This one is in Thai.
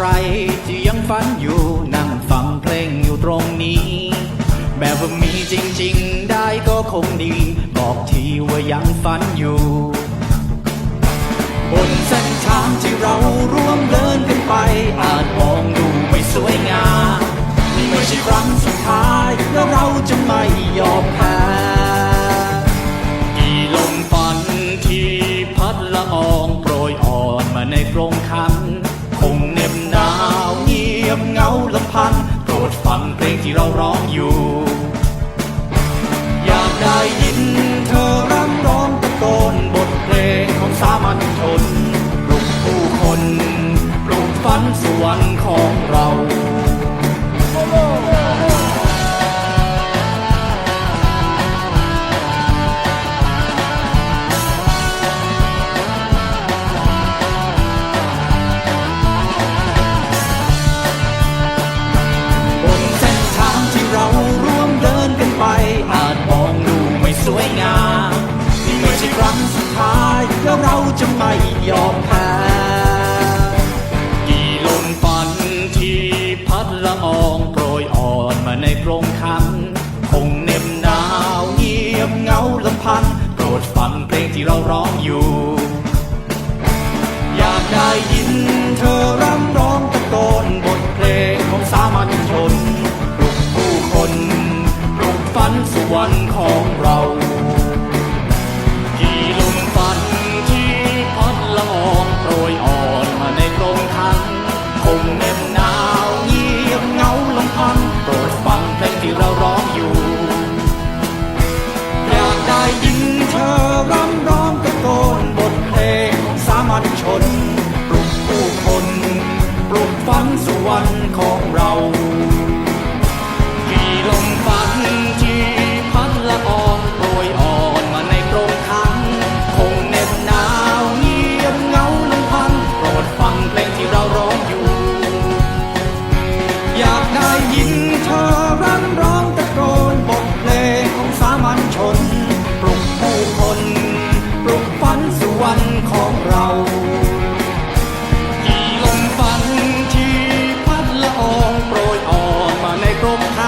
อใครที่ยังฝันอยู่นั่งฟังเพลงอยู่ตรงนี้ แบบว่ามีจริง ๆ ได้ก็คงดี บอกทีว่ายังฝันอยู่ บนเส้นทางที่เราร่วมเดินกันไป อาจมองดูไม่สวยงามนี่ไม่ใช่ครั้งสุดท้ายแล้วเราจะไม่ยอมแพ้ ดฟังเพลงที่เราร้องอยู่ ยอมแพ้กี่ลมฝันที่พัดละอองโปรยอ่อนมาในกรงคันคงเน็บหนาวเงียบเหงาลำพันโปรดฟังเพลงที่เราร้อง ร่ำร้องตะโกนบทเพลงของสามัญชน from.